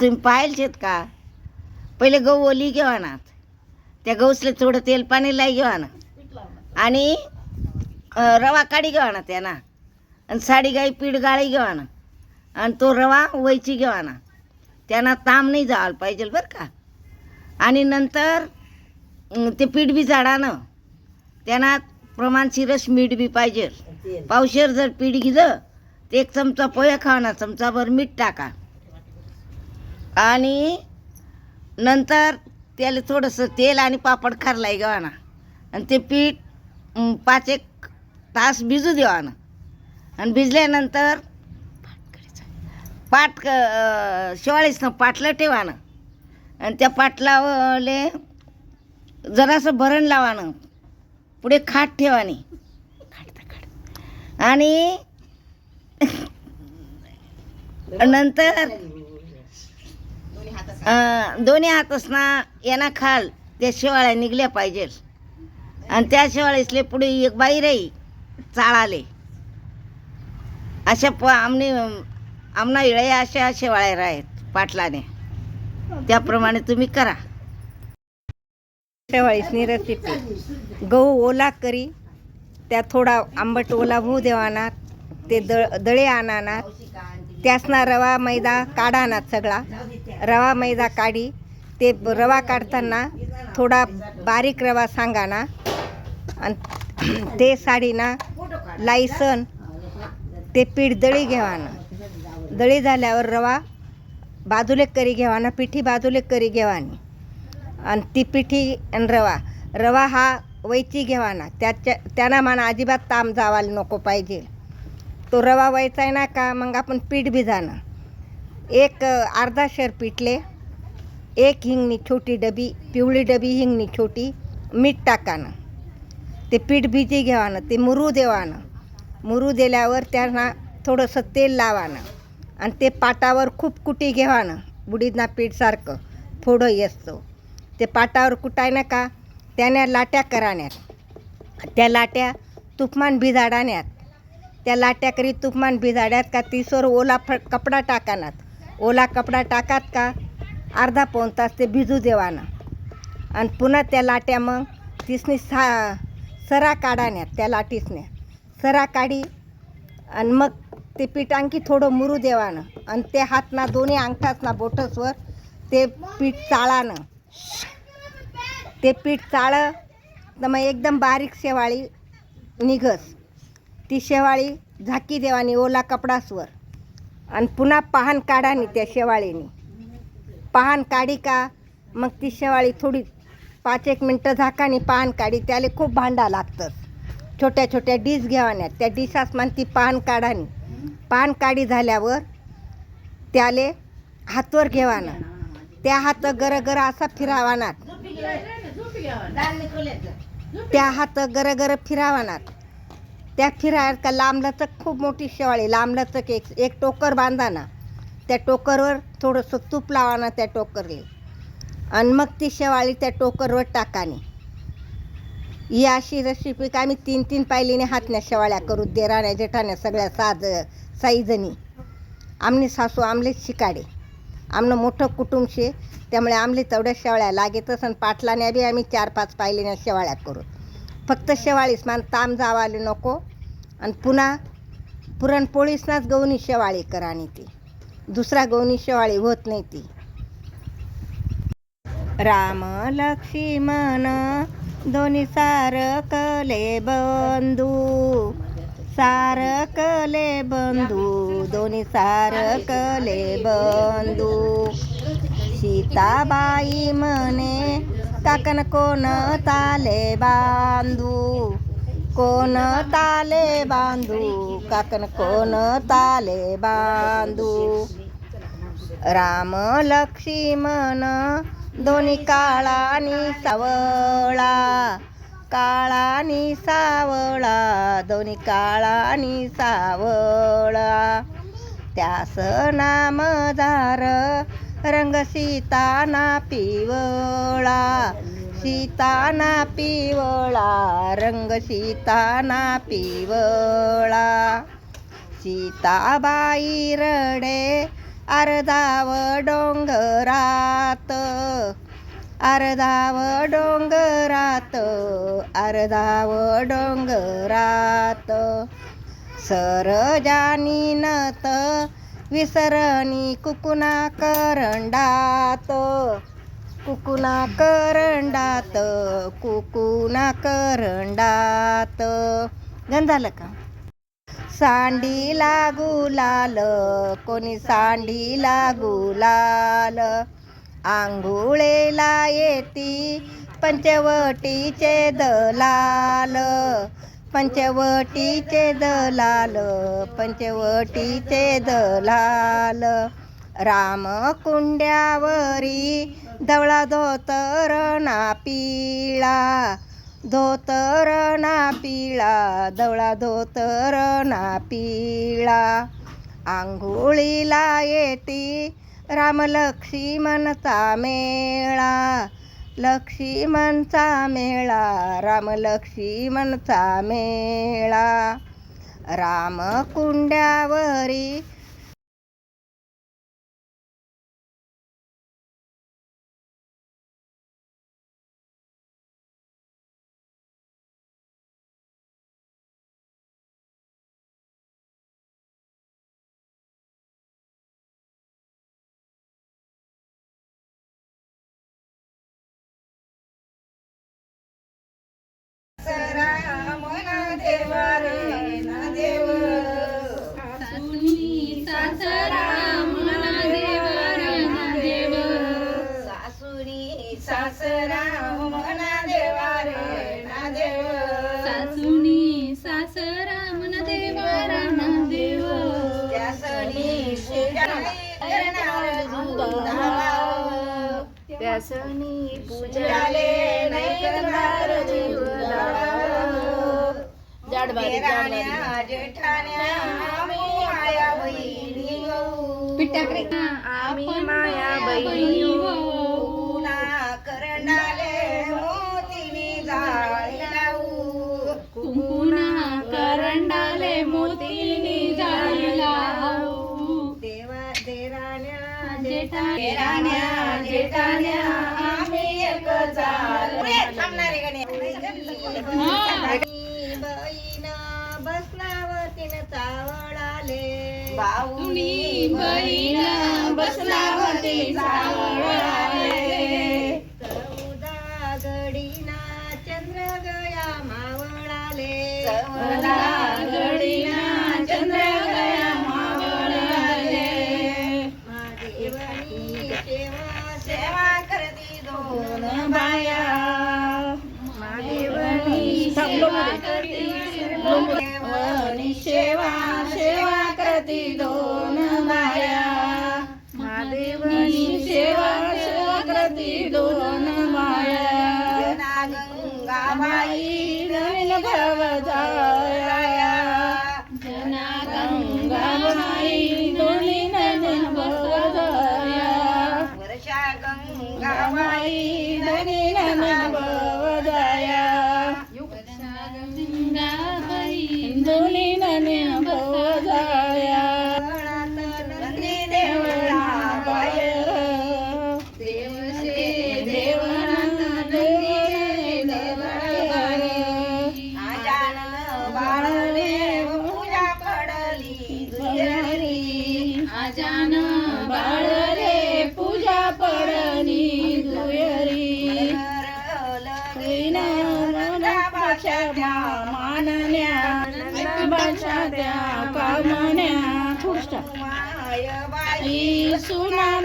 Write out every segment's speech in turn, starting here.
तुम्ही पाहिलचेत का? पहिले गहू ओली घेवानात त्या गहूसले थोडं तेल पाणी लाई घेवाना आणि अं, रवा काढी घेवाना त्यांना. आणि साडी गाई पीठ गाळी घेवाना आणि तो रवा वयची घेवाना त्यांना ताम नाही जायला पाहिजे बरं का. आणि नंतर ते पीठ बी जाडानं त्यांना प्रमाणशीरच मीठ बी पाहिजे. पावशेर जर पीठ घेतलं ते एक चमचा पोहे खावाना चमचाभर मीठ टाका. आणि नंतर त्याला थोडंसं तेल आणि पापड खारलाई गवाना आणि. ते पीठ पाच एक तास भिजू देवाना आणि. भिजल्यानंतर पाट शिवाळीसनं पाटलं ठेवानं आणि. त्या पाटलावले जरासं भरण लावानं पुढे खाट ठेवानी आणि. नंतर दोन्ही हातसना ना यांना खाल त्या शिवाळ्या निघल्या पाहिजे आणि त्या शिवाळीसले पुढे एक बाई राही चाळाले. अशा प आमने आमना इळ्या अशा शेवाळ्या राहत पाटलाने. त्याप्रमाणे तुम्ही करा. शेवाळीसनी रेसिपी गहू ओला करी त्या थोडा आंबट ओला होऊ देवाना ते दळ दळे आणाना त्यासना रवा मैदा काढानात सगळा. रवा मैदा काढी. ते रवा काढताना थोडा बारीक रवा सांगा ना. आणि ते साडीना लायसन ते पीठ दळी घेवाना दळी झाल्यावर रवा बाजूले करी घेवाना पिठी बाजूले करी घेवानी आणि ती पिठी आणि रवा. रवा हा वैची घेवाना त्याच्या त्यांना म्हणा अजिबात ताम जावायला नको पाहिजे. तो रवा व्हायचा आहे ना का? मग आपण पीठ भिजाणं एक अर्धा शेर पिठले एक हिंगणी छोटी डबी पिवळी डबी हिंगणी छोटी मीठ टाकानं. ते पीठ भिजी घ्यावानं ते मुरू देवानं. मुरू दिल्यावर त्यांना थोडंसं तेल लावानं आणि ते पाटावर खूप कुटी घेवानं बुडीदना पीठसारखं फोडं येसतो. ते पाटावर कुटाय ना का त्याने लाट्या कराण्यात. त्या लाट्या तुपमान भिजाडाण्यात. त्या लाट्या करी तुपमान भिजाड्यात का तिसवर ओला फ कपडा टाकानात. ओला कपडा टाकात का? अर्धा पाऊण तास ते भिजू देवानं. आणि पुन्हा त्या लाट्या मग तिसनी सा सरा काढाण्यात त्या लाटीसने सरा काढी आणि मग ते पीठ आणखी थोडं मुरू देवानं. आणि ते हातना दोन्ही अंगठासना बोटसवर ते पीठ चाळानं. ते पीठ चाळं तर मग एकदम बारीक शेवाळी निघस. ती शेवाळी झाकी देवानी ओला कपडासवर. आणि पुन्हा पाहण काढानी त्या शेवाळीनी. पाहण काढी का? मग ती शेवाळी थोडी पाच एक मिनटं झाकानी पाहण काढी. त्याला खूप भांडा लागतं छोट्या छोट्या डिश घेवाण्यात त्या डिशास मान ती पान काढानी पान काढी झाल्यावर त्याले हातवर घेवाना. त्या हात गर गर असा फिरावानात. त्या हात गर गर फिरावानात. त्या फिरायला का लांबलचक खूप मोठी शेवाळी लांबलचक एक एक टोकर बांधा ना त्या टोकरवर थोडंसं तूप लावा ना त्या टोकरले. आणि मग ती शेवाळी त्या टोकरवर टाकानी ही अशी रेसिपी का आम्ही तीन तीन पायलीने हातण्या शेवाळ्या करू देराण्या जेठाण्या सगळ्या साज साईजणी आमने सासू आमलेच शिकाडे. आमनं मोठं कुटुंब शे त्यामुळे आमले तेवढ्या शेवाळ्या लागेतच आणि पाटलाने बी आम्ही चार पाच पायलीने शेवाळ्या करू. फक्त शेवाळीस मान ताम जावाले नको. आणि पुन्हा पुरणपोळीसनाच गवणी शेवाळी करा आणि ती. दुसरा गवणी शेवाळी होत नाही ती. राम लक्ष्मण दोन्ही सारकले बंधू. सारकले बंधू दोन्ही सारकले बंधू. सीताबाई म्हणे काकन कोण ताले बांधू? कोण ताले बांधू? काकन कोण ताले बांधू? राम लक्ष्मण दोन्ही काळानी सावळा. काळानी सावळा दोन्ही काळानी सावळा. त्यास नामधार रंग सीताना पिवळा सीताना पिवळा रंग सीताना पिवळा. सीताबाई रडे अर्धाव डोंगरात अर्धाव डोंगरात अर्धाव डोंगरात. सर नत विसरणी कुकुना करंडात. कुकुना करंडात कुकुना करंडात. गण झालं का? सांडी लागू लाल कोणी सांडी लागू लाल. आंघोळेला येती पंचवटीचे दलाल. पंचवटीचे दलाल पंचवटीचे दलाल. राम कुंड्यावरी धवळा धोतर ना पिळा धोतर ना पिळा धवळा धोतर ना पिळा. आंघोळीला येती राम लक्ष्मणचा मेळा. लक्ष्मणचा मेळा राम लक्ष्मणचा मेळा. राम त्यासनी पूजाले नाही करणार माया बहिणी. आम्ही माया बहिणी कुणा करणाले मोतीनी जाळी लावू. कुंकुना करंडाले मोतीनी जाळी लावू. देवा देराण्या जेठा- देराण्या बहीण बसलावतीन चावळाले कुणी बहीण बसलावती चावळाले. चौदा गडीना चंद्र गया मावळाले चौदा गडीना चंद्र गया मावळाले. महादेवनी सेवा सेवा करती दोन बाया सेवा सेवा सेवा करती दोन माया. महादेवनी सेवा सेवा करती दोन माया जना गंगाबाई दोन्ही नदन बवदया नंदी देवळा बाहेर. देवसे देवनाथ नंदी देवळारे. आजानन बाळले पूजा पडली दुहेरी आजान बाळरे त्या कामण्या खुष्टा माय बाई. सुना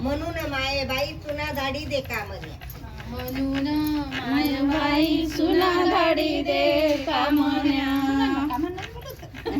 म्हणून माये बाई तुना दाढी दे कामण्या. म्हणून मायबाई सुना धाडी दे कामण्या.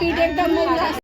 पीठ एकदम मऊ